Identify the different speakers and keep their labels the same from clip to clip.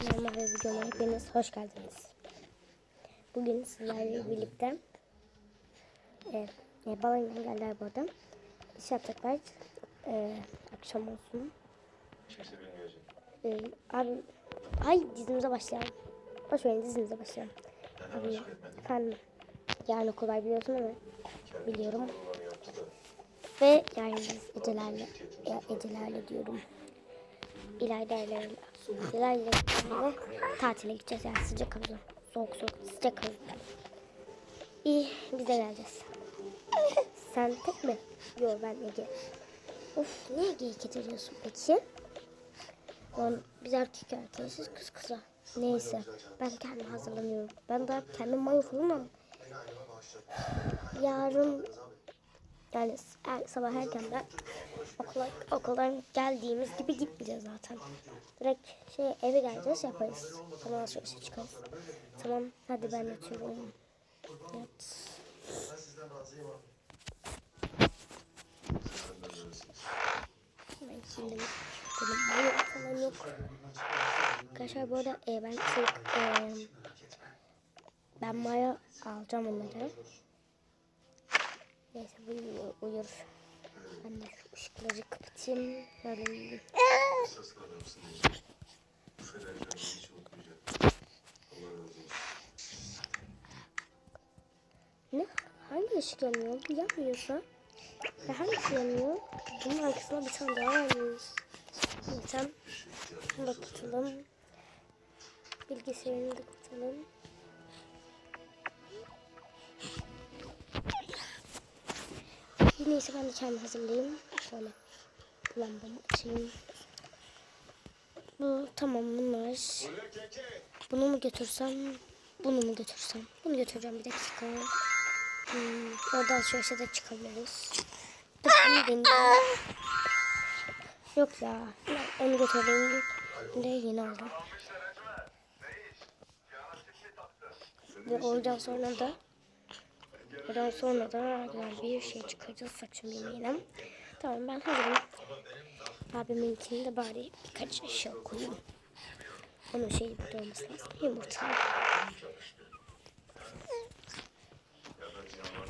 Speaker 1: Ve videoma hepiniz hoş geldiniz. Bugün sizlerle birlikte e, e, balayına geldiler burada. İş yapacaklar. E, akşam olsun. E, abi, hay dizimize başlayalım. Boş verin dizimize başlayalım. Abi, efendim, yarın okul var biliyorsun ama biliyorum. Ve yarın biz Ecelerle, ya Ecelerle diyorum. İlayda'yla İlayda'yla tatile gideceğiz yani sıcak havuzda. Soğuk soğuk sıcak havuzda. İyi biz de geleceğiz. Sen tek mi? Yok ben Ege. Of niye Ege'yi getiriyorsun peki? Lan biz erkek erkeğiz kız kıza. Neyse ben kendim hazırlanıyorum. Ben daha kendim mayo falan Yarın yani sabah erkenden okula, okuldan geldiğimiz gibi gitmeyeceğiz zaten. Direkt şey eve geleceğiz yaparız. Sonra alışverişe çıkarız. Tamam hadi ben yatıyorum. Yat. Ben şimdi benim falan yok. Arkadaşlar bu arada e, ben şey, e, ben mayo alacağım onları. Neyse bu uyur. Ben de şu ışıkları kapatayım. Böyle Ne? Hangi ışık yanıyor? Bu yanmıyorsa. Ya hangisi yanıyor? Bunun arkasında bir tane daha. Bunu da kapatalım. Bilgisayarını da kapatalım. Neyse ben de kendimi hazırlayayım. Şöyle lambamı açayım. Bu tamam bunlar. Bunu mu götürsem? Bunu mu götürsem? Bunu götüreceğim bir dakika. Hmm, orada alışverişe de çıkabiliriz. Yok ya. Ben onu götüreyim. De yeni aldım. Ve oradan sonra da Oradan sonra da bir şey çıkaracağız saçım yemeğine. Tamam ben hazırım. Abimin içinde de bari birkaç eşya koyayım. Onun şeyi burada olması lazım. Yumurta.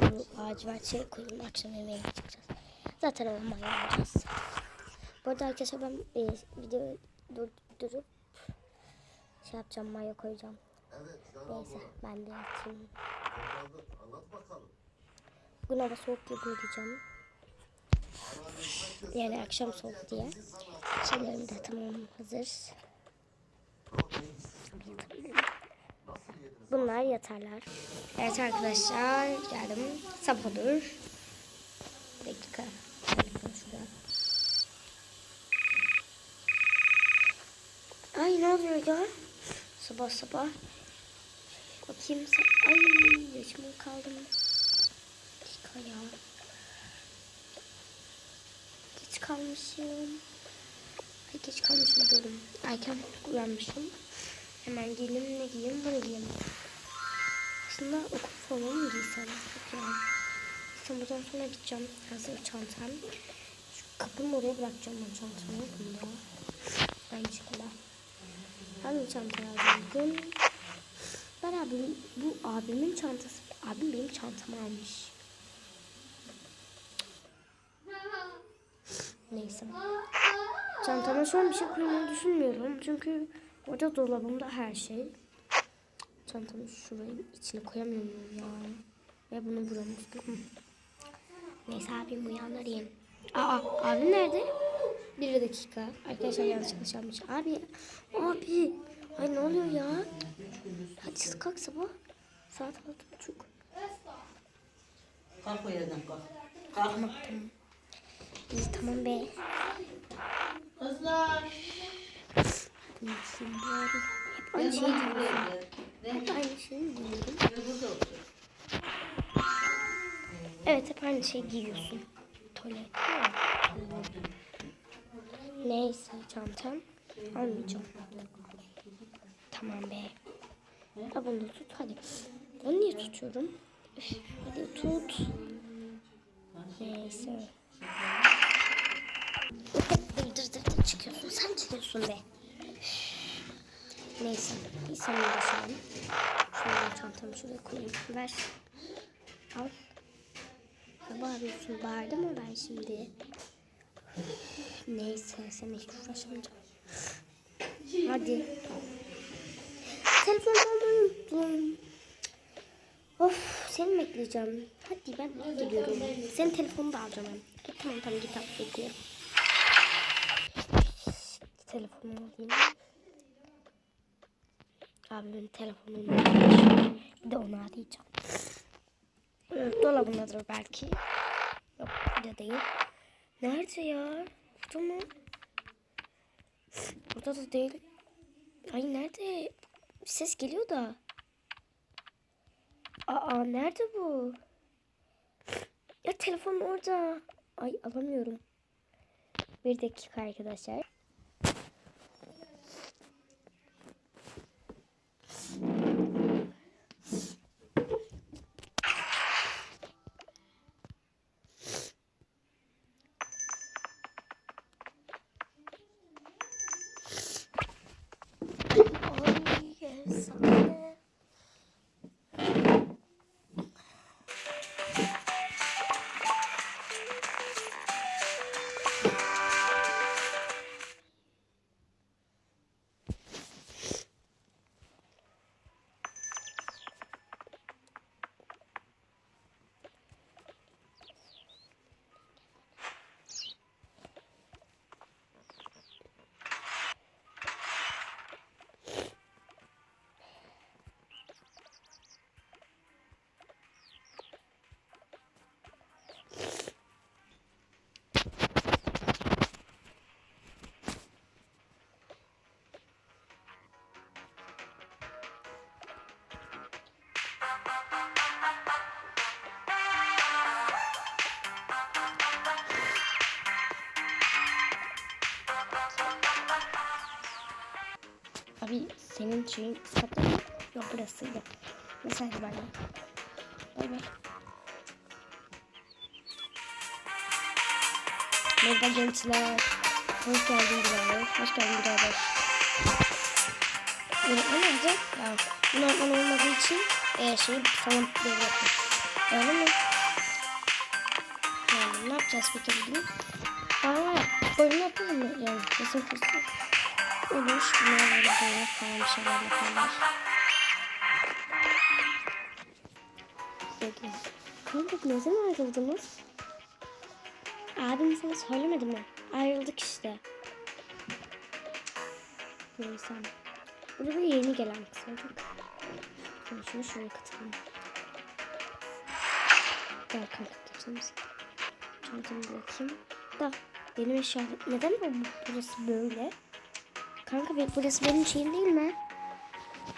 Speaker 1: Bu lacivert şey koyayım. Akşam yemeğine çıkacağız. Zaten olmaya yapacağız. Bu arada arkadaşlar ben e, video durdurup şey yapacağım. Maya koyacağım. Neyse ben de yapayım. Bugün hava soğuk gibi diyeceğim. Yani akşam soğuk diye. Şeylerim de tamam hazır. Bunlar yatarlar. Evet arkadaşlar geldim. Sabah olur. Dakika. Ay ne oluyor ya? Sabah sabah. Bakayım. Ay yaşıma kaldım. Dakika ya. Geç kalmışım. Ay geç kalmışım diyorum. Erken uyanmışım. Hemen giyindim ne giyeyim bunu giyeyim. Aslında okul falan mı giysem? Yok ya. İşte buradan sonra gideceğim. Hazır çantam. Şu kapının oraya bırakacağım ben çantamı. Bunda. Aynı şekilde. Hangi çanta lazım bugün? Ben abim, bu abimin çantası. Abim benim çantamı almış. Neyse. Çantama şu an bir şey koymayı düşünmüyorum. Çünkü orada dolabımda her şey. Çantamı şuraya içine koyamıyorum ya. Ve bunu üstüne. Neyse abim uyanırayım. Aa abim nerede? Bir dakika. Arkadaşlar yanlışlıkla çalmış. Abi. Abi. Ay ne oluyor ya? Siz kalk sabah. Saat altı buçuk.
Speaker 2: Kalk o yerden kalk. Kalk.
Speaker 1: Tamam tamam. İyi tamam be.
Speaker 2: Kızlar.
Speaker 1: Şimdi. Hep aynı şeyi giyiyorum. Hep aynı şeyi
Speaker 2: otur.
Speaker 1: Evet hep aynı şeyi giyiyorsun. Tuvalet. Neyse çantam. Almayacağım. Tamam be. Ha bunu da tut hadi. Onu niye tutuyorum? Hadi tut. Neyse. Hep dır dır dır çıkıyorsun. Sen çıkıyorsun be. Neyse. Bir seninle başlayalım. Şöyle çantamı şuraya koyayım. Ver. Al. Ya bağırıyorsun. Bağırdım mı ben şimdi? Neyse sen hiç uğraşamayacağım. Hadi. Telefonu almayı unuttum. Of seni bekleyeceğim. Hadi ben geliyorum. Senin telefonunu da alacağım ben. E, tamam tamam git al bekliyorum. Telefonumu alayım. Abimin telefonunu. Bir de onu arayacağım. Dolabındadır belki. Yok burada değil. Nerede ya? Burada mı? Burada da değil. Ay nerede? Ses geliyor da. Aa nerede bu? Ya telefon orada. Ay alamıyorum. Bir dakika arkadaşlar. Abi senin şeyin mı? Yok burasıydı. Neyse hadi bay bay. Merhaba gençler. Hoş geldin birader. Hoş geldin birader. Öğretmen nerede? Ya, bu öğretmen olmadığı için e, şeyi sana yapmış. Öyle mi? Yani ne yapacağız peki bugün? Aa, bölüm yapalım mı? Yani resim kursu. Olur. Bunlar böyle böyle falan bir şeyler yaparlar. Peki. Kanka ne zaman ayrıldınız? Abim sana söylemedi mi? Ayrıldık işte. Neyse. Buraya yeni gelen kız olduk. Şöyle şunu şuraya katalım. Gel kanka misin? Çantamı bırakayım. Da benim eşyalarım... Neden bu burası böyle? Kanka be- burası benim şeyim değil mi?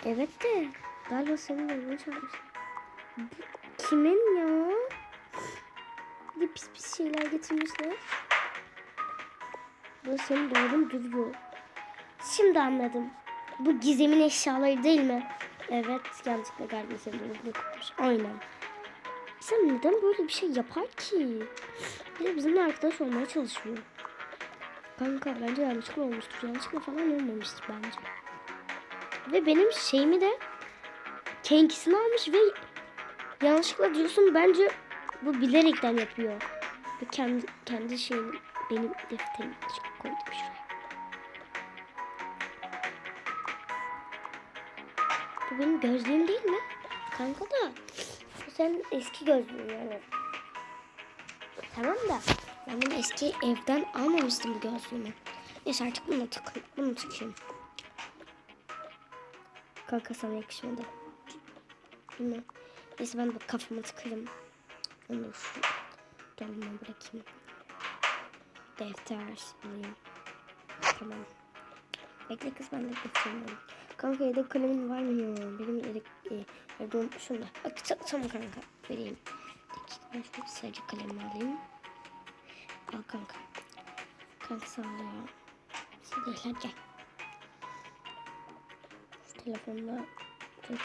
Speaker 1: Evet de galiba senin evine çalmış. Kimin ya? Bir pis pis şeyler getirmişler. Bu senin dolabın duruyor. Şimdi anladım. Bu gizemin eşyaları değil mi? Evet yanlışlıkla galiba senin koymuş. Aynen. Sen neden böyle bir şey yapar ki? Bir de bizimle arkadaş olmaya çalışıyor. Kanka bence yanlışlıkla olmuştur. Yanlışlıkla falan olmamıştır bence. Ve benim şeyimi de kenkisini almış ve yanlışlıkla diyorsun bence bu bilerekten yapıyor. Ve kendi kendi şeyini benim defterime koydum şuraya. Bu benim gözlüğüm değil mi? Kanka da senin eski gözlüğün yani. Tamam da ben bunu eski evden almamıştım bu gözlüğümü. Neyse artık bunu tık bunu tıkayım. Kanka sana yakışmadı. Bunu. Neyse ben bu kafama tıkarım. Onu şu dolabıma bırakayım. Defter alayım. Tamam. Bekle kız ben de alayım. Kanka yedek kalemin var mı? Benim yedek e, unutmuşum da. Bak ta- tamam kanka vereyim. Ben şu sarı kalemi alayım. Al kanka. Kanka hadi gel. Şu telefonla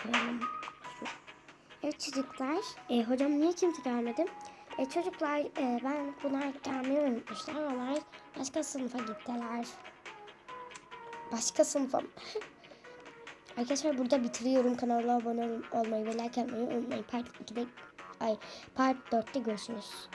Speaker 1: koyalım. Evet çocuklar. E, hocam niye kimse gelmedi? E, çocuklar e, ben bunlar gelmeyi unutmuşlar. Onlar başka sınıfa gittiler. Başka sınıfa? Arkadaşlar burada bitiriyorum. Kanala abone olmayı ve like atmayı unutmayın. Part 2'de ay part 4'te görüşürüz.